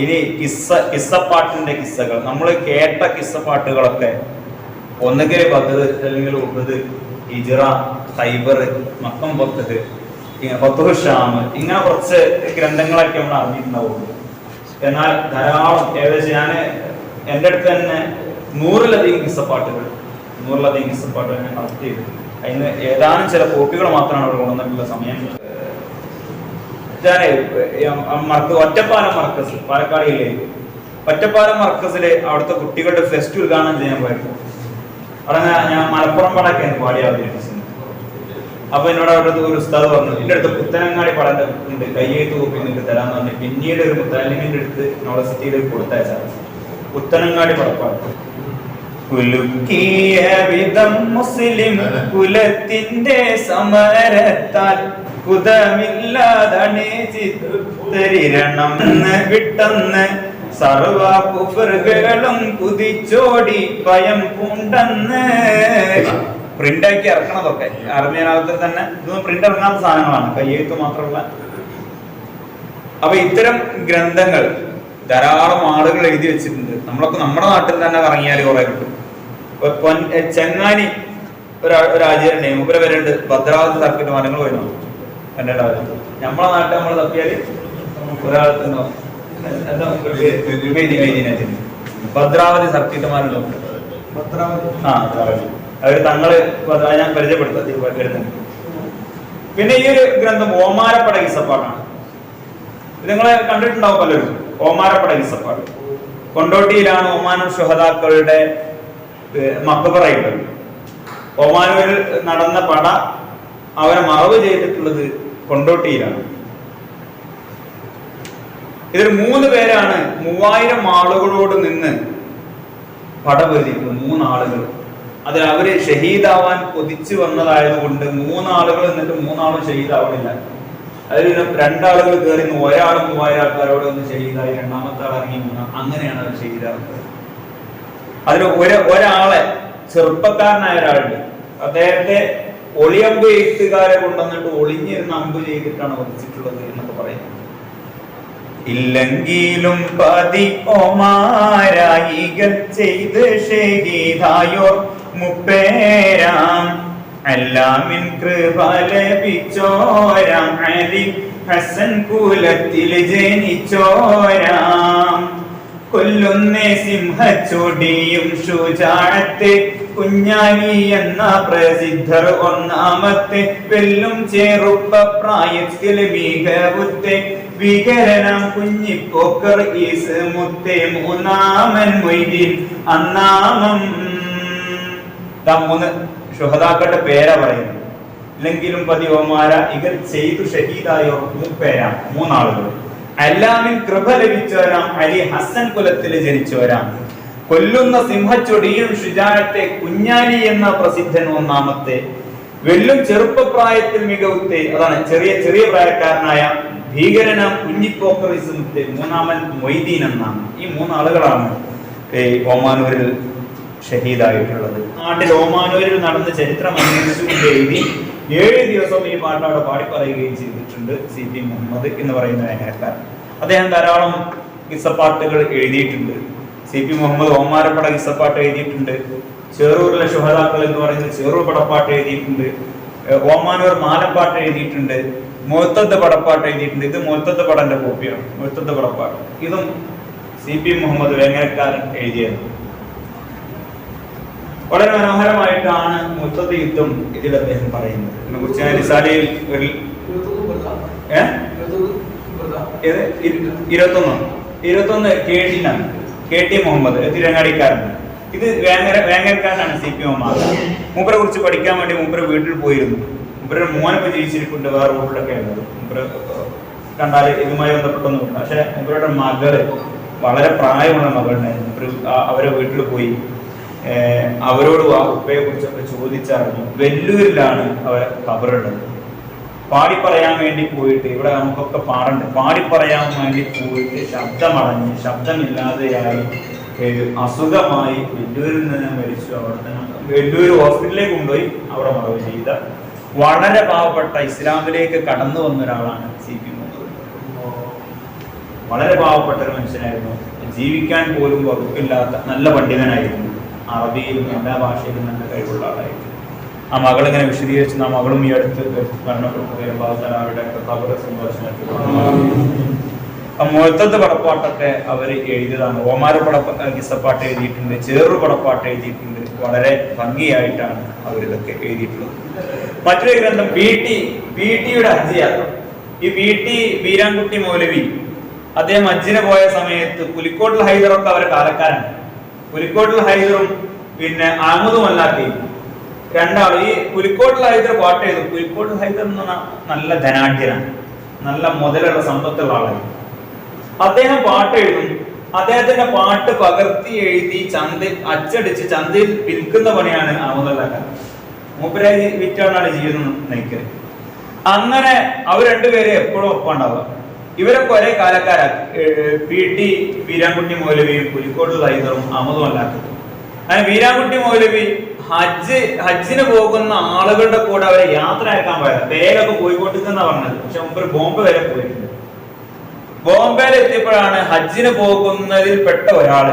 ഇനി കിസ്സ കിസ്സപ്പാട്ടിന്റെ കിസ്സകൾ. നമ്മൾ കേട്ട കിസ്സപ്പാട്ടുകളൊക്കെ ഒന്നുകിൽ പത്തത് അല്ലെങ്കിൽ ഉഹദ് ഇജിറ ഖൈബർ മക്കം ഫത്തുഹ് ഷാം ഇങ്ങനെ കുറച്ച് ഗ്രന്ഥങ്ങളൊക്കെ നമ്മൾ അറിഞ്ഞിട്ടുണ്ടാവുള്ളൂ എന്നാൽ ധാരാളം ഏകദേശം ഞാൻ എന്റെ അടുത്ത് തന്നെ നൂറിലധികം കിസ്സപ്പാട്ടുകൾ നൂറിലധികം കിസ്സപ്പാട്ടുകൾ ഞാൻ കളക്ട് ചെയ്തിട്ടുണ്ട്. അതിന് ഏതാനും ചില കോപ്പികൾ മാത്രമാണ് അവിടെ കൊണ്ടുവന്നിട്ടുള്ള സമയം. ഞാനേ മർക്ക് ഒറ്റപ്പാലം മർക്കസ് പാലക്കാട് ജില്ലയിൽ ഒറ്റപ്പാലം മർക്കസിൽ അവിടുത്തെ കുട്ടികളുടെ ഫെസ്റ്റ് ഉദ്ഘാടനം ചെയ്യാൻ പോയപ്പോ അവിടെ ഞാൻ- മലപ്പുറം പാടൊക്കെയാണ് പാടി അവതരിപ്പിച്ചത്. അപ്പൊ എന്നോട് അവിടെ ഒരു ഉസ്താദ് പറഞ്ഞു എന്റെ അടുത്ത് പുത്തനങ്ങാടി പാടേണ്ട ഉണ്ട് കയ്യെഴുത്ത് കോപ്പി നിങ്ങൾക്ക് തരാന്ന് പറഞ്ഞു പിന്നീട് ഒരു മുത്താലിമിന്റെ അടുത്ത് യൂണിവേഴ്സിറ്റിയിലേക്ക് കൊടുത്തയച്ചാൽ പുത്തനങ്ങാടി പടപ്പാട് കുലുക്കിയ വിധം മുസ്ലിം കുലത്തിന്റെ സമരത്താൽ ചിത്തരിരണം വിട്ടെന്ന് സർവ കുഫറുകളും കുതിച്ചോടി ഭയം പൂണ്ടെന്ന്. പ്രിന്റാക്കി ഇറക്കണതൊക്കെ. അറിഞ്ഞതിനകത്ത് തന്നെ ഇതൊന്നും പ്രിന്റ് ഇറങ്ങാത്ത സാധനങ്ങളാണ്. കയ്യെഴുത്ത് മാത്രമുള്ള അപ്പൊ ഇത്തരം ഗ്രന്ഥങ്ങൾ ധാരാളം ആളുകൾ എഴുതി വെച്ചിട്ടുണ്ട്. നമ്മളൊക്കെ നമ്മുടെ നാട്ടിൽ തന്നെ ഇറങ്ങിയാൽ കുറെ കിട്ടും. ചെങ്ങാനി ഒരു ഒരു ആചാര്യനെ മൂപ്പര വരുന്നുണ്ട് ഭദ്രാവതി സർക്കിട്ട് മരങ്ങൾ നോക്കും. എന്റെ നമ്മളെ നാട്ടിൽ നമ്മൾ തപ്പിയാൽ ഒരാളത്തുണ്ടോ എന്താ മൂപ്പരുടെ പേര്? മെയ്തി- ഭദ്രാവതി സർക്കിട്ട് ആ അവർ തങ്ങൾ ഞാൻ പരിചയപ്പെടുത്തി. വരുന്നുണ്ട് പിന്നെ ഈ ഒരു ഗ്രന്ഥം ഓമാരപ്പട ഈസപ്പാട്ടാണ് ഇത് നിങ്ങൾ കണ്ടിട്ടുണ്ടാവും പലരും. ഓമാരപ്പട ഈസപ്പാട് കൊണ്ടോട്ടിയിലാണ് ഒമാനൂർ ഷുഹദാക്കളുടെ മക്കുപറയുള്ളത് ഒമാനൂരിൽ നടന്ന പട അവരെ മറവ് ചെയ്തിട്ടുള്ളത് കൊണ്ടോട്ടിയിലാണ്. ഇതിൽ മൂന്ന് പേരാണ് മൂവായിരം ആളുകളോട് നിന്ന് പടപൊരുതിക്കുന്നത് മൂന്നാളുകൾ. അതിൽ അവർ ഷഹീദാവാൻ കൊതിച്ചു വന്നതായതുകൊണ്ട് മൂന്നാളുകൾ എന്നിട്ട് മൂന്നാളും ഷഹീദാവണില്ല. അതിൽ രണ്ടാളുകൾ കയറി ഒരാളും മൂവായിരം ആൾക്കാരോട് ഒന്ന് ഷഹീദായി രണ്ടാമത്തെ ആൾ ഇറങ്ങി മൂന്നാം അങ്ങനെയാണ് അവർ ഷഹീദാവുന്നത്. അതിൽ ഒരാളെ ചെറുപ്പക്കാരനായ ഒരാളുണ്ട്. അദ്ദേഹത്തെ ഒളിയമ്പ് എഴുത്തുകാരെ കൊണ്ടുവന്നിട്ട് ഒളിഞ്ഞിരുന്ന അമ്പ് ചെയ്തിട്ടാണ് വധിച്ചിട്ടുള്ളത് എന്നൊക്കെ പറയുന്നത് ഇല്ലെങ്കിലും പതി ഒമാരായികൾ ചെയ്ത് ഷഹീദായോർ മുപ്പേരാം. എല്ലാമിൻ കൃപ ലഭിച്ചോരാം. അലി ഹസൻ കുലത്തിൽ ജനിച്ചോരാം. കൊല്ലുന്നേ സിംഹച്ചൂടിയും ഷുജാഴത്തെ കുഞ്ഞാലി എന്ന പ്രസിദ്ധർ ഒന്നാമത്തെ വെല്ലും ചെറുപ്പ പ്രായത്തിൽ മികവുത്തെ വികരണം കുഞ്ഞിപ്പോക്കർ ഈസ് മുത്തെ മൂന്നാമൻ മൊയ്തീൻ അന്നാമം. മൂന്ന് ഷുഹദാക്കളുടെ പേരാ പറയുന്നത്. ഇല്ലെങ്കിലും പതിവമാര ഇവർ ചെയ്തു ഷഹീദായോ പേരാ മൂന്നാളുകൾ എല്ലാമിൻ കൃപ ലഭിച്ചവരാം അലി ഹസൻ കുലത്തിൽ ജനിച്ചവരാം കൊല്ലുന്ന സിംഹച്ചൊടിയും ഷുജാഴത്തെ കുഞ്ഞാലി എന്ന പ്രസിദ്ധൻ ഒന്നാമത്തെ. വെല്ലും ചെറുപ്പപ്രായത്തിൽ മികവുത്തെ അതാണ് ചെറിയ ചെറിയ പ്രായക്കാരനായ ഭീകരനാം കുഞ്ഞിപ്പോക്കറിസമത്തെ മൂന്നാമൻ മൊയ്തീൻ എന്നാണ്. ഈ മൂന്നാളുകളാണ് ഈ ഓമാനൂരിൽ ഷഹീദായിട്ടുള്ളത്. നാട്ടിൽ ഓമാനൂരിൽ നടന്ന ചരിത്രം അന്വേഷിച്ചുകൊണ്ട് എഴുതി ഏഴ് ദിവസം ഈ പാട്ട് അവിടെ പാടി പറയുകയും ചെയ്തിട്ടുണ്ട് സി പി മുഹമ്മദ് എന്ന് പറയുന്ന ലേഖനക്കാരൻ അദ്ദേഹം ധാരാളം കിസ്സപ്പാട്ടുകൾ എഴുതിയിട്ടുണ്ട്. സി പി മുഹമ്മദ് ഓമാരപ്പട കിസ്സപ്പാട്ട് എഴുതിയിട്ടുണ്ട്. ചേറൂരിലെ ശുഹതാക്കൾ എന്ന് പറയുന്ന ചേറൂർ പടപ്പാട്ട് എഴുതിയിട്ടുണ്ട്. ഓമാനൂർ മാലപ്പാട്ട് എഴുതിയിട്ടുണ്ട്. മുഹത്തത്ത് പടപ്പാട്ട് എഴുതിയിട്ടുണ്ട്. ഇത് മുഹത്തത്ത് പടന്റെ കോപ്പിയാണ്. മുഹത്തത്ത് പടപ്പാട്ട് ഇതും സി പി മുഹമ്മദ് വേങ്ങരക്കാരൻ എഴുതിയത്. വളരെ മനോഹരമായിട്ടാണ് മുത്തത് യുദ്ധം ഇതിൽ അദ്ദേഹം പറയുന്നത്. ഇതിനെ കുറിച്ച് ഞാൻ ഇരുപത്തൊന്ന്. ഇരുപത്തൊന്ന് കെ ടിനാണ് കെ ടി മുഹമ്മദ് തിരങ്ങാടിക്കാരനാണ്. ഇത് വേങ്ങര വേങ്ങരക്കാരനാണ് സി പി മുഹമ്മദ്. മൂപ്പരെ കുറിച്ച് പഠിക്കാൻ വേണ്ടി മൂപ്പര് വീട്ടിൽ പോയിരുന്നു. മൂപ്പരുടെ മോനൊക്കെ ജീവിച്ചിരിപ്പുണ്ട് വേറെ റൂട്ടിലൊക്കെ ഉള്ളത്. മൂപ്പര് കണ്ടാൽ ഇതുമായി ബന്ധപ്പെട്ടൊന്നും പക്ഷെ മൂപ്പരുടെ മകൾ വളരെ പ്രായമുള്ള മകളുണ്ടായിരുന്നു അവരെ വീട്ടിൽ പോയി. അവരോട് ഉപ്പയെ കുറിച്ചൊക്കെ ചോദിച്ചറിഞ്ഞു വെല്ലൂരിലാണ് അവരെ കബറുള്ളത് പാടി പറയാൻ വേണ്ടി പോയിട്ട് ഇവിടെ നമുക്കൊക്കെ പാടണ്ട്. പാടി പറയാൻ വേണ്ടി പോയിട്ട് ശബ്ദമടഞ്ഞ് ശബ്ദമില്ലാതെയായി അസുഖമായി വെല്ലൂരിൽ നിന്ന് മരിച്ചു. അവിടെ തന്നെ വെല്ലൂർ ഹോസ്പിറ്റലിലേക്ക് കൊണ്ടുപോയി അവിടെ മറവ് ചെയ്ത. വളരെ പാവപ്പെട്ട ഇസ്ലാമിലേക്ക് കടന്നു വന്ന ഒരാളാണ് സി പി വളരെ പാവപ്പെട്ട ഒരു മനുഷ്യനായിരുന്നു. ജീവിക്കാൻ പോലും വകുപ്പില്ലാത്ത നല്ല പണ്ഡിതനായിരുന്നു. അറബിയിലും എല്ലാ ഭാഷയിലും നല്ല കഴിവുള്ള ആളായിരുന്നു ആ മകൾ ഇങ്ങനെ വിശദീകരിച്ച് ആ മകളും ഈ അടുത്ത് മരണപ്പെട്ടു വരുമ്പോൾ അവരുടെ കബറ ആ മുഴത്തത്ത് പടപ്പാട്ടൊക്കെ അവർ എഴുതിയതാണ്. ഓമാര പടപ്പ കിസപ്പാട്ട് എഴുതിയിട്ടുണ്ട്. ചേറു പടപ്പാട്ട് എഴുതിയിട്ടുണ്ട്. വളരെ ഭംഗിയായിട്ടാണ് അവരിതൊക്കെ എഴുതിയിട്ടുള്ളത്. മറ്റൊരു ഗ്രന്ഥം ബി ടി ബി ടിയുടെ ഹജ്ജ് ഈ ബി ടി വീരാൻകുട്ടി മൗലവി അദ്ദേഹം ഹജ്ജിന് പോയ സമയത്ത് പുലിക്കോട്ടിൽ ഹൈദറൊക്കെ അവരെ കാലക്കാരാണ്. പുലിക്കോട്ടിൽ ഹൈദറും പിന്നെ അഹമ്മദും അല്ലാത്തയും രണ്ടാൾ ഈ പുലിക്കോട്ടിൽ ഹൈദർ പാട്ട് ചെയ്തു പുലിക്കോട്ടിൽ ഹൈദർ എന്ന് പറഞ്ഞാൽ നല്ല ധനാഢ്യനാണ്. നല്ല മുതലുള്ള സമ്പത്തുള്ള ആളാണ്. അദ്ദേഹം പാട്ട് എഴുതും. അദ്ദേഹത്തിന്റെ പാട്ട് പകർത്തി എഴുതി ചന്തയിൽ അച്ചടിച്ച് ചന്തയിൽ വിൽക്കുന്ന പണിയാണ് അഹമ്മദല്ലാക്കാൻ മൂപ്പരായി വിറ്റാണ് ജീവിതം നയിക്കുന്നത് അങ്ങനെ അവർ രണ്ടുപേരെ എപ്പോഴും ഒപ്പമുണ്ടാവുക. ഇവരൊക്കെ ഒരേ കാലക്കാരാ. പി ടി വീരാൻകുട്ടി മൗലവിയും പുലിക്കോട് ലൈതറും അമതും അല്ലാത്തതും അങ്ങനെ വീരാൻകുട്ടി മൗലവി ഹജ്ജ് ഹജ്ജിന് പോകുന്ന ആളുകളുടെ കൂടെ അവരെ യാത്ര അയക്കാൻ പോയത്. പേരൊക്കെ പോയിക്കൊണ്ടിരിക്കുന്ന പറഞ്ഞത്. പക്ഷെ മുമ്പ് ബോംബെ വരെ പോയിട്ടുണ്ട് ബോംബെയിൽ എത്തിയപ്പോഴാണ് ഹജ്ജിന് പോകുന്നതിൽ പെട്ട ഒരാൾ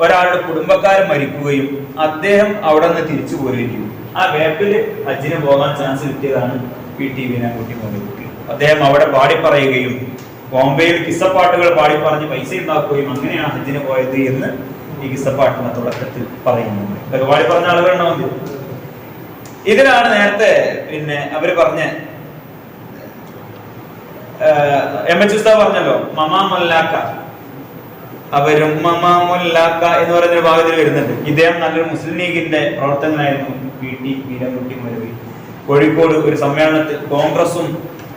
ഒരാളുടെ കുടുംബക്കാരൻ മരിക്കുകയും അദ്ദേഹം അവിടെ നിന്ന് തിരിച്ചു പോരുകയും ആ വേപ്പിൽ ഹജ്ജിന് പോകാൻ ചാൻസ് കിട്ടിയതാണ് പി ടി വീരാൻകുട്ടി മൗലവിക്ക് അദ്ദേഹം അവിടെ പാടി പറയുകയും ബോംബെയിൽ കിസ്സപ്പാട്ടുകൾ പാടി പറഞ്ഞ് പൈസ ഉണ്ടാക്കുകയും അങ്ങനെയാണ് ഹജ്ജിന് പോയത് എന്ന് ഈ കിസ്സപ്പാട്ടിന്റെ തുടക്കത്തിൽ പറയുന്നു. പാടി പറഞ്ഞ ആളുകളുണ്ടോ ഇതിലാണ് നേരത്തെ പിന്നെ അവർ പറഞ്ഞ എം എച്ച് ഉസ്താദ് പറഞ്ഞല്ലോ മമാ മൊല്ലാക്ക. അവരും മമാ മൊല്ലാക്ക എന്ന് പറയുന്ന ഒരു ഭാഗത്തിൽ വരുന്നുണ്ട്. ഇദ്ദേഹം നല്ലൊരു മുസ്ലിം ലീഗിന്റെ പ്രവർത്തകനായിരുന്നു. പി. ടി. വീരൻകുട്ടി മരവി. കോഴിക്കോട് ഒരു സമ്മേളനത്തിൽ കോൺഗ്രസും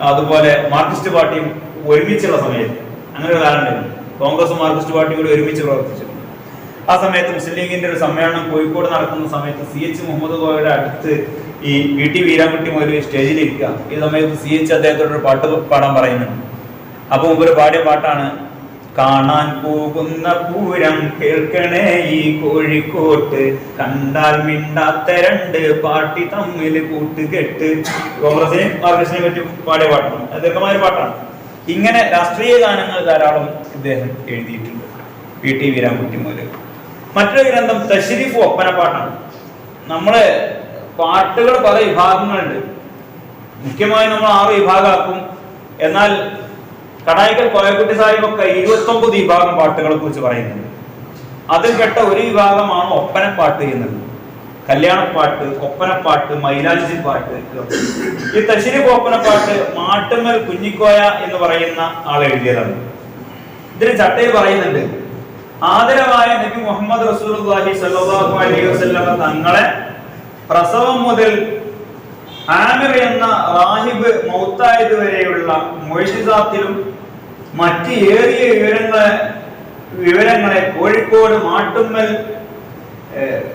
അതുപോലെ മാർക്സിസ്റ്റ് പാർട്ടിയും ഒരുമിച്ചുള്ള സമയത്ത് അങ്ങനെ ഒരു കാലം ഉണ്ടായിരുന്നു കോൺഗ്രസും മാർക്സിസ്റ്റ് പാർട്ടിയും കൂടി ഒരുമിച്ച് പ്രവർത്തിച്ചു. ആ സമയത്ത് മുസ്ലിം ലീഗിന്റെ ഒരു സമ്മേളനം കോഴിക്കോട് നടക്കുന്ന സമയത്ത് സി എച്ച് മുഹമ്മദ് ഗോയുടെ അടുത്ത് ഈ വി ടി വീരാൻകുട്ടി മൊയ്ലി സ്റ്റേജിൽ ഇരിക്കുക. ഈ സമയത്ത് സി എച്ച് അദ്ദേഹത്തോടൊരു പാട്ട് പാടാൻ പറയുന്നുണ്ട്. അപ്പൊ മുമ്പ് പാടിയ പാട്ടാണ് കാണാൻ പോകുന്ന പൂരം കേൾക്കണേ ഈ കോഴിക്കോട്ട്. കണ്ടാൽ മിണ്ടാത്ത രണ്ട് പാട്ടി തമ്മിൽ കൂട്ടുകെട്ട്. കോൺഗ്രസിനെയും മാർഗ്രസിനെയും പറ്റി പാടിയ പാട്ടാണ്. അദ്ദേഹമായ പാട്ടാണ്. ഇങ്ങനെ രാഷ്ട്രീയ ഗാനങ്ങൾ ധാരാളം ഇദ്ദേഹം എഴുതിയിട്ടുണ്ട്. പി. ടി. വീരാൻകുട്ടി മൂലം മറ്റൊരു ഗ്രന്ഥം തഷരീഫ് ഒപ്പനപ്പാട്ടാണ് നമ്മൾ പാട്ടുകൾ പല വിഭാഗങ്ങളുണ്ട്. മുഖ്യമായും നമ്മൾ ആറ് വിഭാഗമാക്കും. എന്നാൽ കടായിക്കൽ കോയക്കുട്ടി സാഹിബൊക്കെ ഇരുപത്തൊമ്പത് വിഭാഗം പാട്ടുകളെ കുറിച്ച് പറയുന്നുണ്ട്. അതിൽപ്പെട്ട ഒരു വിഭാഗമാണ് ഒപ്പനപ്പാട്ട് എന്നത്. കല്യാണപ്പാട്ട് ഒപ്പനപ്പാട്ട് മൈലാഞ്ചി പാട്ട് ഈ തശ്ശേരി ഒപ്പനപ്പാട്ട് മാട്ടുമ്മൽ കുഞ്ഞിക്കോയ എന്ന് പറയുന്ന ആൾ എഴുതിയതാണ്. ഇതിന് ചട്ടയിൽ പറയുന്നുണ്ട് ആദരവായ നബി മുഹമ്മദ് റസൂലുള്ളാഹി അലൈഹി തങ്ങളെ പ്രസവം മുതൽ ആമിർ എന്ന റാഹിബ് മൗത്തായത് വരെയുള്ള മൊഴിസാത്തിലും മറ്റ് ഏറിയ വിവരങ്ങളെ വിവരങ്ങളെ കോഴിക്കോട് മാട്ടുമ്മൽ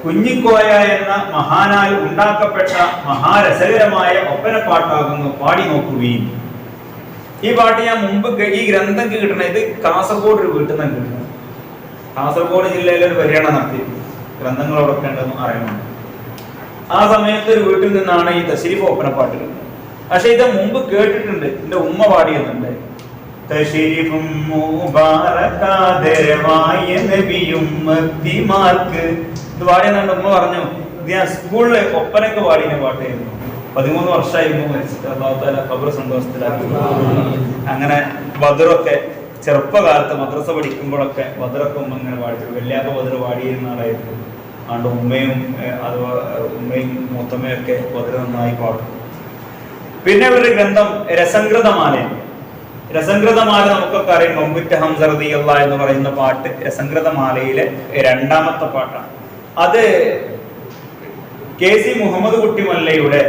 കുഞ്ഞിക്കോയ എന്ന മഹാനാൽ ഉണ്ടാക്കപ്പെട്ട മഹാരസകരമായ ഒപ്പനപ്പാട്ടാകുന്നു പാടി നോക്കുകയും ഈ പാട്ട് ഞാൻ മുമ്പ് ഈ ഗ്രന്ഥം കിട്ടണ ഇത് കാസർഗോഡ് ഒരു വീട്ടിൽ നിന്ന് കിട്ടുന്നു കാസർഗോഡ് ജില്ലയിലെ ഒരു പര്യടനം നടത്തി ഗ്രന്ഥങ്ങൾ ഉറക്കേണ്ടതെന്ന് അറിയണം. ആ സമയത്ത് ഒരു വീട്ടിൽ നിന്നാണ് ഈ തശരീഫ് ഒപ്പനപ്പാട്ട് കിട്ടുന്നത് പക്ഷെ ഇത് മുമ്പ് കേട്ടിട്ടുണ്ട്. എന്റെ ഉമ്മ പാടിയെന്നുണ്ട് തശരീഫും മത്തിമാർക്ക് ഇത് പാടിയെന്നുണ്ട് ഉമ്മ പറഞ്ഞു ഇത് ഞാൻ സ്കൂളിൽ ഒപ്പനൊക്കെ പാടിയ പാട്ടായിരുന്നു. പതിമൂന്ന് വർഷമായിരുന്നു മരിച്ചിട്ട് അള്ളാഹു കബർ സന്തോഷത്തിലാക്കി. അങ്ങനെ ബദറൊക്കെ ചെറുപ്പകാലത്ത് മദ്രസ പഠിക്കുമ്പോഴൊക്കെ ബദറൊക്കെ ഉമ്മ ഇങ്ങനെ പാടിച്ചു വെള്ളിയാക്ക ബദർ പാടിയിരുന്ന ആളായിരുന്നു. അതുകൊണ്ട് ഉമ്മയും അതുപോലെ ഉമ്മയും മൂത്തമ്മയൊക്കെ ബദർ നന്നായി പാടും. പിന്നെ ഒരു ഗ്രന്ഥം രസംകൃതമാല രസംകൃതമാല നമുക്കൊക്കെ അറിയാം. മമ്പുറ്റ ഹംസർദി അല്ല എന്ന് പറയുന്ന പാട്ട് രസംകൃതമാലയിലെ രണ്ടാമത്തെ പാട്ടാണ്. അത് കെ സി മുഹമ്മദ് കുട്ടിമല്ലയുടെ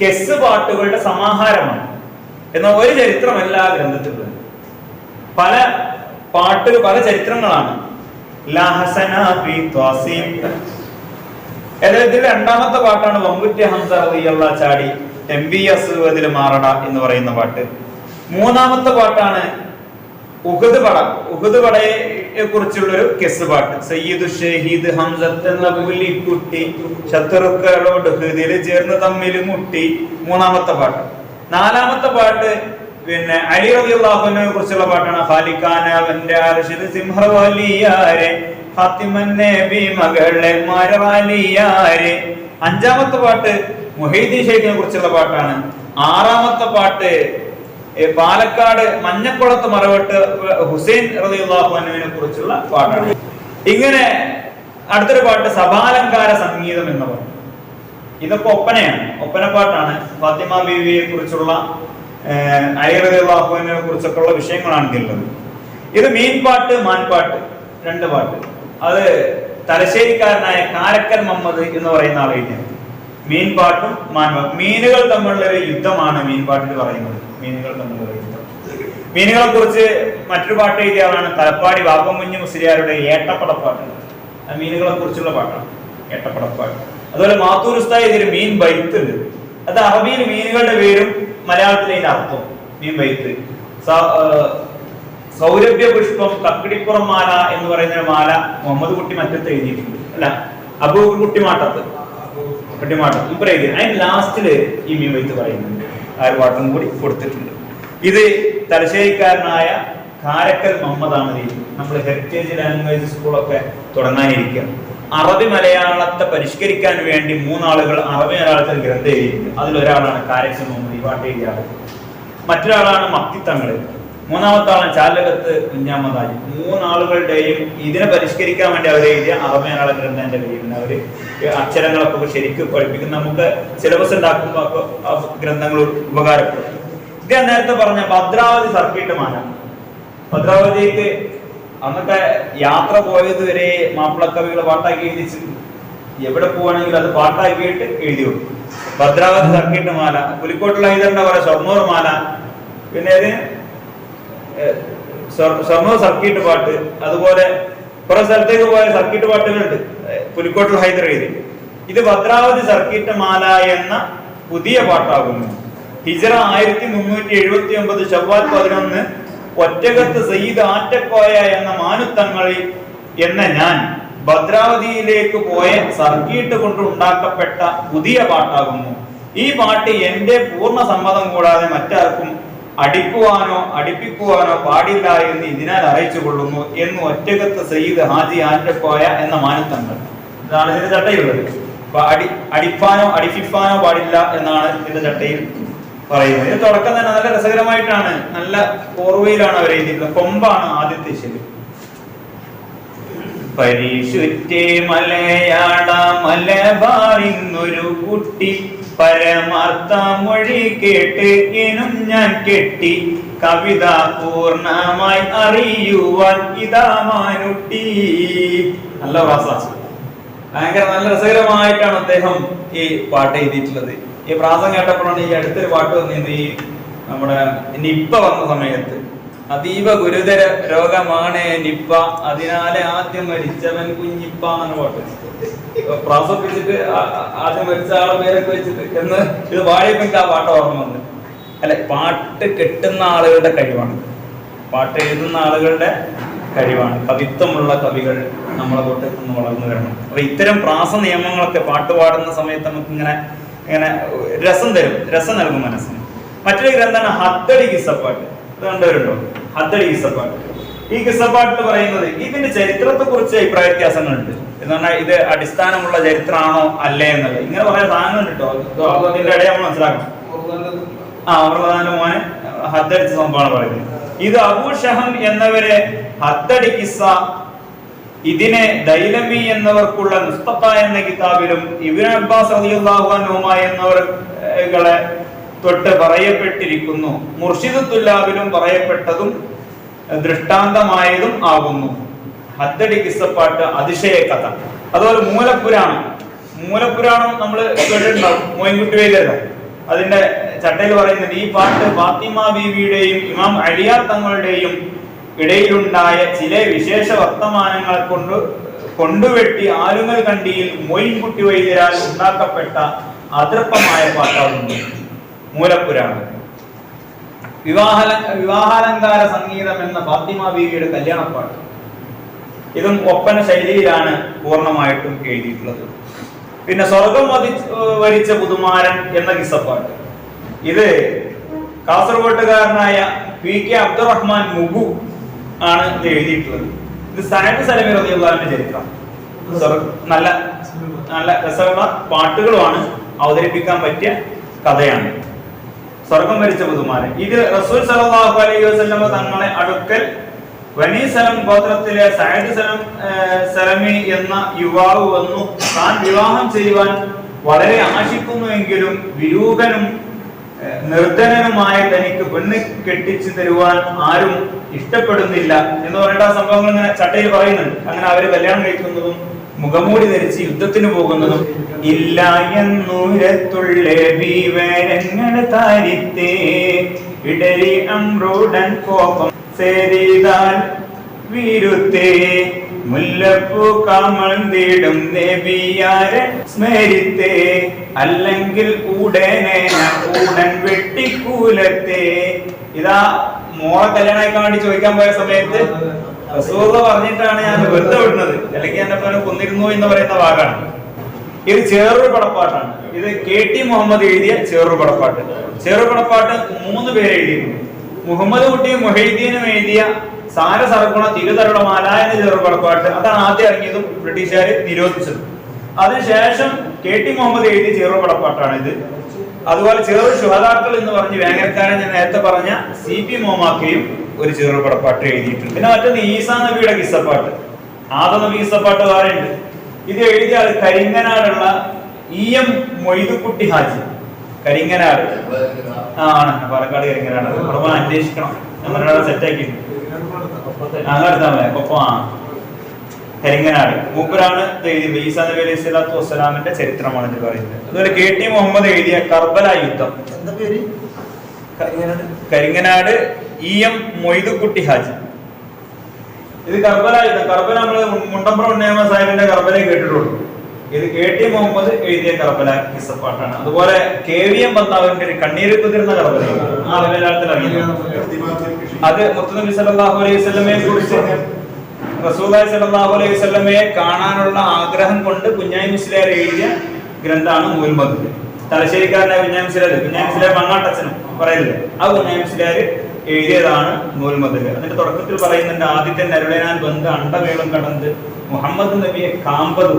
കെസ് പാട്ടുകളുടെ സമാഹാരമാണ്. എന്ന ഒരു ചരിത്രമല്ല ആ ഗ്രന്ഥത്തിലുള്ളത്. പല പാട്ടുകൾ പല ചരിത്രങ്ങളാണ്. ഇതിൽ രണ്ടാമത്തെ പാട്ടാണ് വമ്പുറ്റ ഹംസ ചാടി എം ബി എസ് മാറട എന്ന് പറയുന്ന പാട്ട്. മൂന്നാമത്തെ പാട്ടാണ് ഉഹദ് പട ഉഹദ് പടയെ കുറിച്ചുള്ള ഒരു കെസ് പാട്ട്. സയ്യിദ് ഷഹീദ് ഹംസത്ത് എന്ന പുലിക്കുട്ടി ശത്രുക്കളോട് ഹൃദയിൽ ചേർന്ന് തമ്മിൽ മുട്ടി. മൂന്നാമത്തെ പാട്ട്. നാലാമത്തെ പാട്ട് പിന്നെ അലി റളിയല്ലാഹുവിനെ കുറിച്ചുള്ള പാട്ടാണ്. ഖാലിഖാന അവന്റെ അർഷിദ് സിംഹവാലിയാരെ ഫാത്തിമന്നെ നബി മകളെ മരവാലിയാരെ അഞ്ചാമത്തെ പാട്ട് മുഹൈദ്ദീൻ ഷെയ്ഖിനെ കുറിച്ചുള്ള പാട്ടാണ്. ആറാമത്തെ പാട്ട് പാലക്കാട് മഞ്ഞക്കുളത്ത് മറവട്ട് ഹുസൈൻ റളിയല്ലാഹുവിനെ കുറിച്ചുള്ള പാട്ടാണ്. ഇങ്ങനെ അടുത്തൊരു പാട്ട് സഭാലങ്കാര സംഗീതം എന്ന് പറഞ്ഞു ഇതൊക്കെ ഒപ്പനയാണ്. ഒപ്പനപ്പാട്ടാണ് ഫാത്തിമ ബീവിയെ കുറിച്ചുള്ള അയ്യറിനെ കുറിച്ചൊക്കെ ഉള്ള വിഷയങ്ങളാണ് ഇതിലുള്ളത്. ഇത് മീൻപാട്ട് മാൻപാട്ട് രണ്ട് പാട്ട്. അത് തലശ്ശേരിക്കാരനായ കാരക്കൽ മുഹമ്മദ് എന്ന് പറയുന്ന ആൾ മീൻപാട്ടും മാൻപാട്ടും മീനുകൾ തമ്മിലുള്ള ഒരു യുദ്ധമാണ് മീൻപാട്ടിൽ പറയുന്നത്. മീനുകൾ തമ്മിലുള്ള മീനുകളെ കുറിച്ച് മറ്റൊരു പാട്ട് എഴുതിയ ആളാണ് തലപ്പാടി വാപ്പംകുഞ്ഞ് മുസ്ലിയാരുടെ ഏട്ടപ്പടപ്പാട്ട്. മീനുകളെ കുറിച്ചുള്ള പാട്ടാണ് ഏട്ടപ്പടപ്പാട്ട്. അതുപോലെ മാത്തൂർ ഉസ്താദ് എഴുതിയൊരു മീൻ ബൈത്ത് ഉണ്ട് അത് അറബിയിൽ മീനുകളുടെ പേരും മലയാളത്തിലെ അർത്ഥം മീൻ ബൈത്ത്. സൗരഭ്യ പുഷ്പം കക്കിടിപ്പുറം മാല എന്ന് പറയുന്ന മാല മുഹമ്മദ് കുട്ടി മറ്റത്ത് എഴുതിയിട്ടുണ്ട്. അല്ല അബൂ കുട്ടിമാട്ടത്ത് കുട്ടിമാട്ടം ഇപ്പൊ എഴുതി അതിന് ലാസ്റ്റിൽ ഈ മീൻ ബൈത്ത് പറയുന്നുണ്ട്. ആ ഒരു പാട്ടും കൂടി കൊടുത്തിട്ടുണ്ട്. ഇത് തലശ്ശേരിക്കാരനായ കാരക്കൽ മുഹമ്മദാണ് നമ്മൾ ഹെറിറ്റേജ് ലാംഗ്വേജ് സ്കൂളൊക്കെ തുടങ്ങാനിരിക്കുക. അറബി മലയാളത്തെ പരിഷ്കരിക്കാൻ വേണ്ടി മൂന്നാളുകൾ അറബി മലയാളത്തിൽ ഗ്രന്ഥം എഴുതിയിട്ടുണ്ട്. അതിലൊരാളാണ് കാരക്കൽ മുഹമ്മദ് ഈ പാട്ട് എഴുതിയ ആൾ മറ്റൊരാളാണ് മത്തിത്തങ്ങൾ മൂന്നാമത്തെ ആളാണ് ചാലകത്ത് കുഞ്ഞാമതാജി മൂന്നാളുകളുടെയും ഇതിനെ പരിഷ്കരിക്കാൻ വേണ്ടി അവർ എഴുതിയ അറബി ഗ്രന്ഥം പേരിൽ അവർ ഈ അക്ഷരങ്ങളൊക്കെ ശരിക്കും പഠിപ്പിക്കും നമുക്ക് സിലബസ് ഉണ്ടാക്കുമ്പോൾ ഗ്രന്ഥങ്ങൾ ഉപകാരപ്പെടും. ഇത് നേരത്തെ പറഞ്ഞ ഭദ്രാവതി സർക്കിട്ട് മാന ഭദ്രാവതിക്ക് അന്നത്തെ യാത്ര പോയത് വരെ മാപ്പിളക്കവികൾ പാട്ടാക്കി എഴുതിച്ച് എവിടെ പോവാണെങ്കിലും അത് പാട്ടാക്കിയിട്ട് എഴുതി വെക്കും ഭദ്രാവതി സർക്കിട്ട് മാല. പുലിക്കോട്ടുള്ള ഹൈദറിന്റെ പറയാം ഷൊർണൂർ മാല. പിന്നെ ഷൊർ- സർക്കിട്ട് പാട്ട് അതുപോലെ കുറെ സ്ഥലത്തേക്ക് പോയ സർക്കിട്ട് പാട്ടുകളുണ്ട്. പുലിക്കോട്ടിൽ ഹൈദർ ഇത് ഭദ്രാവതി സർക്കിട്ട് മാല എന്ന പുതിയ പാട്ടാകുന്നു. ഹിജറ ആയിരത്തി മുന്നൂറ്റി എഴുപത്തി ഒമ്പത് ചൊവ്വാൽ പതിനൊന്ന് ഒറ്റകത്ത് സയ്യിദ് ആറ്റക്കോയ എന്ന മാനുത്തങ്ങളിൽ എന്ന ഞാൻ ഭദ്രാവതിയിലേക്ക് പോയ സർക്കിട്ട് കൊണ്ട് ഉണ്ടാക്കപ്പെട്ട പുതിയ പാട്ടാകുന്നു. ഈ പാട്ട് എന്റെ പൂർണ സമ്മതം കൂടാതെ മറ്റാർക്കും അടിക്കുവാനോ അടിപ്പിക്കുവാനോ പാടില്ല എന്ന് ഇതിനാൽ അറിയിച്ചു കൊള്ളുന്നു എന്ന് ഒറ്റകത്ത് സയ്യിദ് ഹാജി ആറ്റക്കോയ എന്ന മാനത്തങ്ങൾ ഇതാണ് ഇതിന്റെ ചട്ടയുള്ളത് അപ്പൊ അടി അടിപ്പാനോ അടിപ്പിപ്പാനോ പാടില്ല എന്നാണ് ഇതിന്റെ ചട്ടയിൽ പറയുന്നത്. ഇത് തുടക്കം തന്നെ നല്ല രസകരമായിട്ടാണ്. നല്ല ഓർവയിലാണ് അവർ എഴുതിയിട്ടുള്ളത് കൊമ്പാണ് ആദ്യത്തെ ശരി പരിശുദ്ധേ മലയാള മലബാറിന്നൊരു കുട്ടി പരമാർത്ഥ മൊഴി കേട്ട് എനും ഞാൻ കെട്ടി കവിത പൂർണമായി അറിയുവാൻ ഇതാ മാനുട്ടി. നല്ല പ്രാസാസ് ഭയങ്കര നല്ല രസകരമായിട്ടാണ് അദ്ദേഹം ഈ പാട്ട് എഴുതിയിട്ടുള്ളത്. ഈ പ്രാസം കേട്ടപ്പോഴാണ് ഈ അടുത്തൊരു പാട്ട് വന്നിരുന്നത് ഈ നമ്മുടെ നിപ്പ വന്ന സമയത്ത്. അതീവ ഗുരുതര രോഗമാണ് നിപ്പ. അതിനാലെ ആദ്യം മരിച്ചവൻ കുഞ്ഞിപ്പ എന്ന് പാട്ട് പ്രാസപ്പിച്ചിട്ട് ആദ്യം മരിച്ച ആളെ പേരൊക്കെ വെച്ചിട്ട് എന്ന് ഇത് പാടിയപ്പോ ആ പാട്ട് ഓർമ്മ വന്നു. അല്ലെ പാട്ട് കെട്ടുന്ന ആളുകളുടെ കഴിവാണ്. പാട്ട് എഴുതുന്ന ആളുകളുടെ കഴിവാണ്. കവിത്വമുള്ള കവികൾ നമ്മളെ ഇന്ന് വളർന്നു വരണം. അപ്പൊ ഇത്തരം പ്രാസ നിയമങ്ങളൊക്കെ പാട്ട് പാടുന്ന സമയത്ത് നമുക്ക് ഇങ്ങനെ ഇങ്ങനെ രസം തരും. രസം നൽകും മനസ്സിന്. മറ്റൊരു ഗ്രന്ഥമാണ് ഹത്തടി കിസപ്പാട്ട് ഇത് കണ്ടുവരുണ്ടോ? ഹത്തടി ഈസപ്പാട്ട് ഈ കിസ്സപ്പാട്ടിൽ പറയുന്നത് ഇതിന്റെ ചരിത്രത്തെ കുറിച്ച് അഭിപ്രായ വ്യത്യാസങ്ങളുണ്ട്. എന്ന് പറഞ്ഞാൽ ഇത് അടിസ്ഥാനമുള്ള ചരിത്രമാണോ അല്ലേ എന്നുള്ളത്. ഇങ്ങനെ പറയാൻ സാധനങ്ങൾ കേട്ടോ. അതിന്റെ ഇടയിൽ നമ്മൾ മനസ്സിലാക്കണം. ആ അമർദാന്റെ മോനെ ഹദ്ദടിച്ച സംഭവമാണ് പറയുന്നത്. ഇത് അബൂ ഷഹം എന്നവരെ ഹദ്ദടി കിസ്സ ഇതിനെ ദൈലമി എന്നവർക്കുള്ള മുസ്തഫ എന്ന കിതാബിലും ഇബിൻ അബ്ബാസ് റളിയല്ലാഹു അൻഹുമ എന്നവർകളെ തൊട്ട് പറയപ്പെട്ടിരിക്കുന്നു. മുർഷിദുല്ലാബിലും പറയപ്പെട്ടതും ദൃഷ്ടാന്തമായതും ആകുന്നു. ഹത്തടി കിസ്സപ്പാട്ട് അതിശയ കഥ അതുപോലെ മൂലപുരാണം മൂലപുരാണം നമ്മൾ കേട്ടിട്ടുണ്ടാവും മോയിൻകുട്ടി വൈദ്യരുടെ അതിന്റെ ചട്ടയിൽ പറയുന്നത് ഈ പാട്ട് ഫാത്തിമ ബീവിയുടെയും ഇമാം അഴിയാർ തങ്ങളുടെയും ഇടയിലുണ്ടായ ചില വിശേഷ വർത്തമാനങ്ങളെ കൊണ്ട് കൊണ്ടുവെട്ടി ആലുങ്ങൽ കണ്ടിയിൽ മൊയിൻകുട്ടി വൈദ്യരാൽ ഉണ്ടാക്കപ്പെട്ട അതൃപ്പമായ പാട്ടാകുന്നു മൂലപുരാണം വിവാഹ വിവാഹാലങ്കാര സംഗീതം എന്ന ഫാത്തിമ ബീവിയുടെ കല്യാണപ്പാട്ട്. ഇതും ഒപ്പന ശൈലിയിലാണ് പൂർണമായിട്ടും എഴുതിയിട്ടുള്ളത്. പിന്നെ സ്വർഗം വധി വരിച്ച പുതുമാരൻ എന്ന കിസപ്പാട്ട് ഇത് കാസർഗോട്ടുകാരനായ പി കെ അബ്ദുറഹ്മാൻ മുഗു ആണ് ഇത് എഴുതിയിട്ടുള്ളത്. ഇത് സനത്ത് സലമി റളിയല്ലാഹുവിന്റെ ചരിത്രം. നല്ല നല്ല രസമുള്ള പാട്ടുകളുമാണ് അവതരിപ്പിക്കാൻ പറ്റിയ കഥയാണ്. സ്വർഗം മരിച്ച പുതുമാരൻ ഇത് റസൂൽ സല്ലല്ലാഹു അലൈഹി വസ്ലമ തങ്ങളെ അടുക്കൽ വനീസലം ഗോത്രത്തിലെ സയദ് സലം സലമി എന്ന യുവാവ് വന്നു. താൻ വിവാഹം ചെയ്യുവാൻ വളരെ ആശിക്കുന്നുവെങ്കിലും വിരൂപനും നിർധനനുമായ തനിക്ക് പെണ്ണ് കെട്ടിച്ചു തരുവാൻ ആരും ഇഷ്ടപ്പെടുന്നില്ല എന്ന് പറയേണ്ട സംഭവങ്ങൾ ഇങ്ങനെ ചട്ടയിൽ പറയുന്നുണ്ട്. അങ്ങനെ അവർ കല്യാണം കഴിക്കുന്നതും മുഖമൂടി ധരിച്ച് യുദ്ധത്തിന് പോകുന്നതും ഇല്ല എന്നൂരത്തുള്ളേ വിവരങ്ങൾ താരിത്തേ. ഇടരി അമ്രൂടൻ കോപം സേരിതാൽ വീരുത്തേ. മുല്ലപ്പൂ കാമഴ്ന്നിടും നബിയാരെ സ്മരിത്തേ. അല്ലെങ്കിൽ ഉടനെ ഉടൻ വെട്ടിക്കൂലത്തെ. ഇതാ മോളെ കല്യാണമായി കാണി ചോദിക്കാൻ പോയ സമയത്ത് റസൂല പറഞ്ഞിട്ടാണ് ഞാൻ വെറുതെ വിടുന്നത്. അല്ലെങ്കിൽ എന്നെ പോലെ കൊന്നിരുന്നു എന്ന് പറയുന്ന വാക്കാണ്. ഇത് ചേറൂർ പടപ്പാട്ടാണ് ഇത് കെ ടി മുഹമ്മദ് എഴുതിയ ചേറൂർ പടപ്പാട്ട് ചേറൂർ പടപ്പാട്ട് മൂന്ന് പേര് എഴുതിയിട്ടുണ്ട്. മുഹമ്മദ് കുട്ടിയും മൊഹീദ്ദീനും എഴുതിയ സാര സർഗുണ തിരുതരുളമാല എന്ന ചേറൂർ പടപ്പാട്ട് അതാണ് ആദ്യം ഇറങ്ങിയതും ബ്രിട്ടീഷുകാർ നിരോധിച്ചത്. അതിനുശേഷം കെ ടി മുഹമ്മദ് എഴുതിയ ചേറൂർ പടപ്പാട്ടാണ് ഇത് അതുപോലെ ചെറു ശുഹതാക്കൾ എന്ന് പറഞ്ഞ് വേങ്ങരക്കാരൻ ഞാൻ നേരത്തെ പറഞ്ഞ സി പി മോമാക്കയും ഒരു ചെറു പടപ്പാട്ട് എഴുതിയിട്ടുണ്ട്. പിന്നെ മറ്റൊന്ന് ഈസാ നബിയുടെ കിസ്സപ്പാട്ട്. ആദ നബി കിസ്സപ്പാട്ട് പറയുന്നുണ്ട് ഇത് എഴുതിയ ആൾ കരിങ്ങനാടുള്ള ഇ എം മൊയ്തുക്കുട്ടി ഹാജി. കരിങ്ങനാട്. ആണ്. പാലക്കാട് കരിങ്ങനാട്. അവിടെ അന്വേഷിക്കണം സെറ്റ് ആക്കി അങ്ങനെ എടുത്താൽ മതി. ഒപ്പം ആ കരിങ്ങനാട് മൂപ്പരാണ് എഴുതിയത് ഈസാ നബി അലൈഹി സ്വലാത്തു വസ്സലാമിന്റെ ചരിത്രമാണ് ഇത് പറയുന്നത്. അതുപോലെ കെ ടി മുഹമ്മദ് എഴുതിയ കർബല യുദ്ധം. എന്താ പേര്? Karinganad. E M Moidukutty Haji. ഇത് കർബല യുദ്ധം. കർബല നമ്മൾ മുണ്ടമ്പ്ര ഉണ്ണയമ്മ സാഹിബിന്റെ കർബല കേട്ടിട്ടുള്ളൂ. ഇത് കെ ടി മുഹമ്മദ് എഴുതിയ കർബല കിസപ്പാട്ടാണ് അതുപോലെ കെ വി എം ബത്താവിന്റെ ഒരു കണ്ണീര് കുതിർന്ന കർബല. ആ അത് മുത്തുനബി സല്ലാഹു അലൈഹി സ്വലമയെ കുറിച്ച് സല്ലല്ലാഹു അലൈഹി കാണാനുള്ള ആഗ്രഹം കൊണ്ട് കുഞ്ഞായി മുസ്ലിയാർ എഴുതിയ ഗ്രന്ഥാണ് മൂൽമത് തലശ്ശേരിക്കാരനായ കുഞ്ഞായി മുസ്ലിയാർ കുഞ്ഞായി മുസ്ലിയാർ മങ്ങാട്ടച്ഛനും പറയില്ലേ? ആ കുഞ്ഞായി മുസ്ലിയാർ എഴുതിയതാണ് മൂൽമത് അതിന്റെ തുടക്കത്തിൽ പറയുന്നുണ്ട് ആദ്യത്തെ നരുളനാൻ ബന്ധ അണ്ടവേളം കടന്ന് മുഹമ്മദ് നബിയെ കാമ്പത്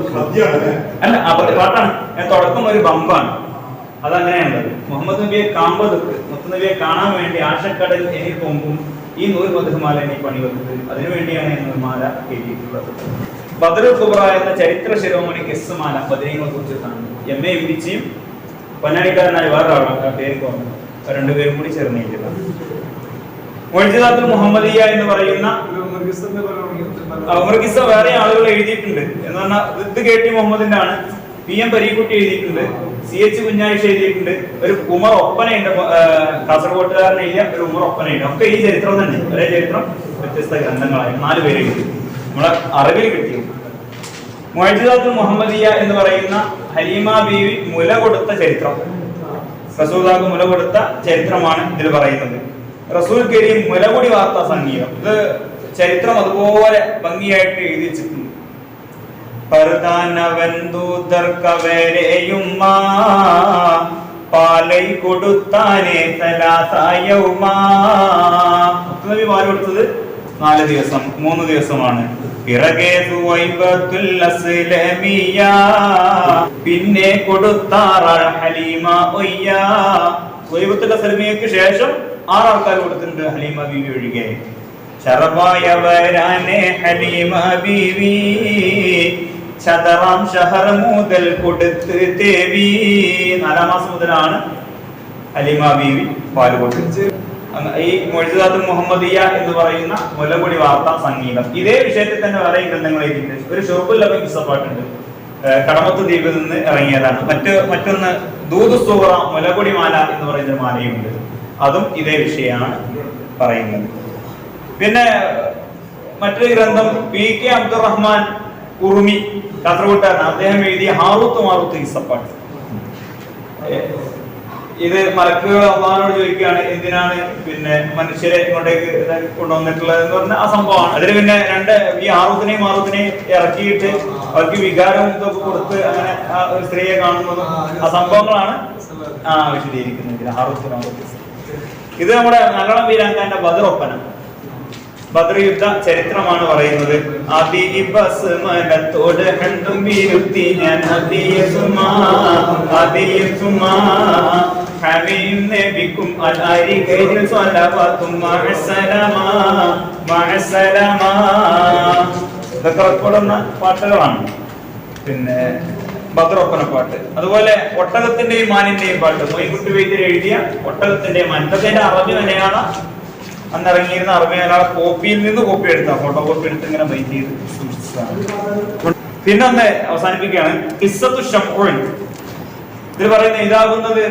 അല്ല പാട്ടാണ്. ഞാൻ തുടക്കം ഒരു ബമ്പാണ്. അതങ്ങനെയാണ് മുഹമ്മദ് നബിയെ കാമ്പതുക്ക് മുത്തു നബിയെ കാണാൻ വേണ്ടി ആശക്കടൽ എനിക്ക് പോകും ഈ നൂൽ മധുമാല എന്നീ പണിവെക്കുന്നത് അതിനുവേണ്ടിയാണ് ഈ നൂൽമാല എഴുതിയിട്ടുള്ളത് ബദർ കുബ്ര എന്ന ചരിത്ര ശിരോമണി കെസ് മാല പതിനെ കുറിച്ചിട്ടാണ് എം എ എം പിച്ചിയും പൊന്നാനിക്കാരനായ വേറൊരാളാണ് ആ പേര് തോന്നുന്നു. രണ്ടുപേരും കൂടി ചേർന്ന് എഴുതിയതാണ് മൊഴിജാത്തുൽ മുഹമ്മദിയ എന്ന് പറയുന്ന ഉമർ കിസ്സ വേറെ ആളുകൾ എഴുതിയിട്ടുണ്ട്. എന്ന് പറഞ്ഞാൽ ഇത് കേട്ടി മുഹമ്മദിന്റെ ആണ്. പി എം പരീക്കുട്ടി എഴുതിയിട്ടുണ്ട് സി എച്ച് കുഞ്ഞാഴ്ച എഴുതിയിട്ടുണ്ട് ഒരു ഉമർ ഒപ്പനയുണ്ട് എഴുതിയ ഒരു ഉമർ ഒപ്പനയുണ്ട്. ഒക്കെ ഈ ചരിത്രം തന്നെ ഒരേ ചരിത്രം വ്യത്യസ്ത ഗ്രന്ഥങ്ങളായി നാല് പേര് നമ്മളെ അറിവിൽ കിട്ടിയത് മൊയ്ജിദാത്തുൽ മുഹമ്മദിയ എന്ന് പറയുന്ന ഹലീമ ബീവി മുല കൊടുത്ത ചരിത്രം. റസൂദാക്ക് മുല കൊടുത്ത ചരിത്രമാണ് ഇതിൽ പറയുന്നത്. റസൂൽ കരീം മുലകുടി വാർത്താ സംഗീതം. ഇത് ചരിത്രം അതുപോലെ ഭംഗിയായിട്ട് എഴുതി കൊടുത്തത് നാല് ദിവസം മൂന്ന് ദിവസമാണ്. പിന്നെ കൊടുത്താറാൾ ഹലീമ ശേഷം ആറാൾക്കാർ കൊടുത്തിട്ടുണ്ട് ഹലീമ ബീവി ഒഴികെ. ശർവായവരാനെ ഹലീമ ബീവി. ചതറാം ഷഹർ മുതൽ കൊടുത്ത് ദേവി നാലാം മാസം മുതലാണ് അലിമ ബീവി പാൽ കൊടുത്തത്. ഈ മൊഴിദാത്ത് മുഹമ്മദിയ എന്ന് പറയുന്ന മുലകുടി വാർത്താ സംഗീതം. ഇതേ വിഷയത്തിൽ തന്നെ വേറെ ഗ്രന്ഥങ്ങൾ എഴുതിയിട്ടുണ്ട്. ഒരു കിസ്സപ്പാട്ടുണ്ട് ഏഹ് കടമത്ത് ദ്വീപിൽ നിന്ന് ഇറങ്ങിയതാണ്. മറ്റ് മറ്റൊന്ന് ദൂത് സൂറ മുലകുടി മാല എന്ന് പറയുന്ന മാലയുണ്ട്. അതും ഇതേ വിഷയമാണ് പറയുന്നത്. പിന്നെ മറ്റൊരു ഗ്രന്ഥം പി കെ അബ്ദുറഹ്മാൻ ഉറുമി കാസർഗോട്ടുകാരൻ അദ്ദേഹം എഴുതിയ ഹാറൂത്ത് മാറൂത്ത് ഈസപ്പാട്ട് ഇത് മലക്കുകൾ അള്ളഹാനോട് ചോദിക്കുകയാണ് എന്തിനാണ് പിന്നെ മനുഷ്യരെ ഇങ്ങോട്ടേക്ക് കൊണ്ടുവന്നിട്ടുള്ളത് എന്ന് പറഞ്ഞ ആ സംഭവമാണ്. അതിൽ പിന്നെ രണ്ട് ഈ ആറുത്തിനെയും മാറുത്തിനെയും ഇറക്കിയിട്ട് അവർക്ക് വികാരം ഇതൊക്കെ കൊടുത്ത് അങ്ങനെ ആ ഒരു സ്ത്രീയെ കാണുന്നതും ആ സംഭവങ്ങളാണ് ആ വിശദീകരിക്കുന്നത്. ഇതിൽ ആറുത്ത് മാറുത്ത്. ഇത് നമ്മുടെ നല്ലോണം വീരാങ്കാന്റെ ബദറൊപ്പന. ബദർ യുദ്ധ ചരിത്രമാണ് പറയുന്നത്. പാട്ടുകളാണ്. പിന്നെ ഭദ്രോപ്പന പാട്ട്. അതുപോലെ ഒട്ടകത്തിന്റെയും മാനിന്റെയും പാട്ട്. മൊയ്കുട്ടി വൈദ്യർ എഴുതിയ ഒട്ടകത്തിന്റെയും മാൻ. അറബി മലയാള അന്ന് ഇറങ്ങിയിരുന്ന അറബി മലയാള കോപ്പിയിൽ നിന്ന് കോപ്പി എടുത്ത ഫോട്ടോ കോപ്പി എടുത്ത് ഇങ്ങനെ ബൈറ്റ് ചെയ്ത് സൂക്ഷിച്ചതാണ്. പിന്നെ ഒന്ന് അവസാനിപ്പിക്കുകയാണ്. കിസ്സത്തു ഷംഉൻ ഇതിൽ പറയുന്ന ഇതാകുന്നത്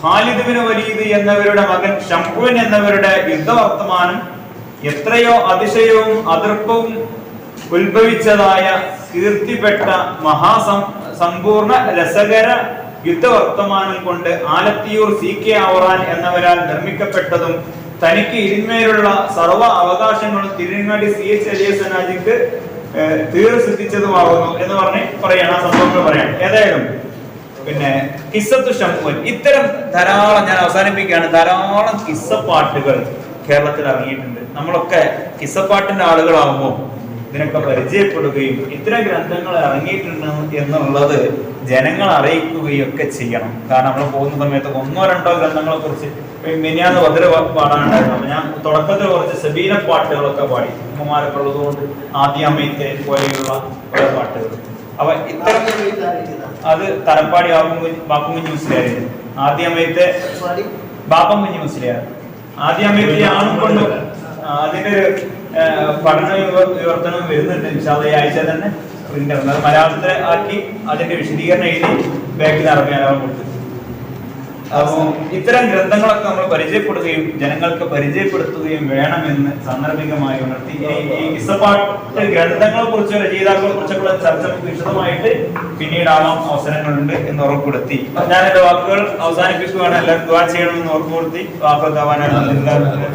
ഖാലിദ് ബിൻ വലീദ് എന്നവരുടെ മകൻ ഷംഉൻ എന്നവരുടെ യുദ്ധവർത്തമാനം എത്രയോ അതിശയവും അതിർപ്പവും ഉത്ഭവിച്ചതായ കീർത്തിപ്പെട്ട മഹാസം സമ്പൂർണ രസകര യുദ്ധവർത്തമാനം കൊണ്ട് ആലത്തിയൂർ സി കെ ഔറാൻ എന്നവരാൽ നിർമ്മിക്കപ്പെട്ടതും തനിക്ക് ഇതിന്മേലുള്ള സർവ അവകാശങ്ങളും തിരുങ്ങാടി സി എച്ച് അലിയസനാജിക്ക് തീർ സിദ്ധിച്ചതുമാകുന്നു എന്ന് പറഞ്ഞ് പറയാണ് ആ സംഭവങ്ങൾ പറയാം ഏതായാലും പിന്നെ കിസ്സത്തു ശംഭുവൻ ഇത്തരം ധാരാളം ഞാൻ അവസാനിപ്പിക്കുകയാണ്. ധാരാളം കിസ്സപ്പാട്ടുകൾ കേരളത്തിൽ ഇറങ്ങിയിട്ടുണ്ട്. നമ്മളൊക്കെ കിസ്സപ്പാട്ടിന്റെ ആളുകളാകുമ്പോൾ ഇതിനൊക്കെ പരിചയപ്പെടുകയും ഇത്തരം ഗ്രന്ഥങ്ങൾ ഇറങ്ങിയിട്ടുണ്ട് എന്നുള്ളത് ജനങ്ങൾ അറിയിക്കുകയും ഒക്കെ ചെയ്യണം. കാരണം നമ്മൾ പോകുന്ന സമയത്ത് ഒന്നോ രണ്ടോ ഗ്രന്ഥങ്ങളെ കുറിച്ച് മിനിയാന്ന് വധര പാടാനുണ്ടായിരുന്നു. അപ്പൊ ഞാൻ തുടക്കത്തിൽ കുറച്ച് സബീന പാട്ടുകളൊക്കെ പാടി. ഉമ്മമാരൊക്കെ ഉള്ളതുകൊണ്ട് ആദ്യാമയത്തെ പോലെയുള്ള കുറെ പാട്ടുകൾ. അപ്പൊ ഇത്തരം അത് തലപ്പാടി ബാപ്പുകുഞ്ഞ് മുസ്ലിയായിരുന്നു ആദ്യാമയത്തെ ബാപ്പം കുഞ്ഞു മുസ്ലിയായിരുന്നു ആദ്യമയത്തെ ആണും കൊണ്ടും അതിന്റെ ഒരു പഠന വിവർത്തനം വരുന്നുണ്ട്. വിശാല ഈ ആഴ്ച തന്നെ പ്രിന്റ് അത് മലയാളത്തിൽ ആക്കി അതിന്റെ വിശദീകരണം എഴുതി ബാക്കിൽ അറബി മലയാളം കൊടുത്തു. അപ്പോൾ ഇത്തരം ഗ്രന്ഥങ്ങളൊക്കെ നമ്മൾ പരിചയപ്പെടുകയും ജനങ്ങൾക്ക് പരിചയപ്പെടുത്തുകയും വേണമെന്ന് സന്ദർഭികമായി ഉണർത്തി. ഈ- ഇസപ്പാട്ട് ഗ്രന്ഥങ്ങളെ കുറിച്ചോ രചയിതാക്കളെ കുറിച്ചൊക്കെ ചർച്ച വിശദമായിട്ട് പിന്നീടാവാം അവസരങ്ങളുണ്ട് എന്ന് ഉറപ്പുവരുത്തി. ഞാൻ എന്റെ വാക്കുകൾ അവസാനിപ്പിക്കുകയാണ്. എല്ലാവരും ദ്വാ ചെയ്യണമെന്ന് ഉറപ്പുവരുത്തി. വാക്കുകൾ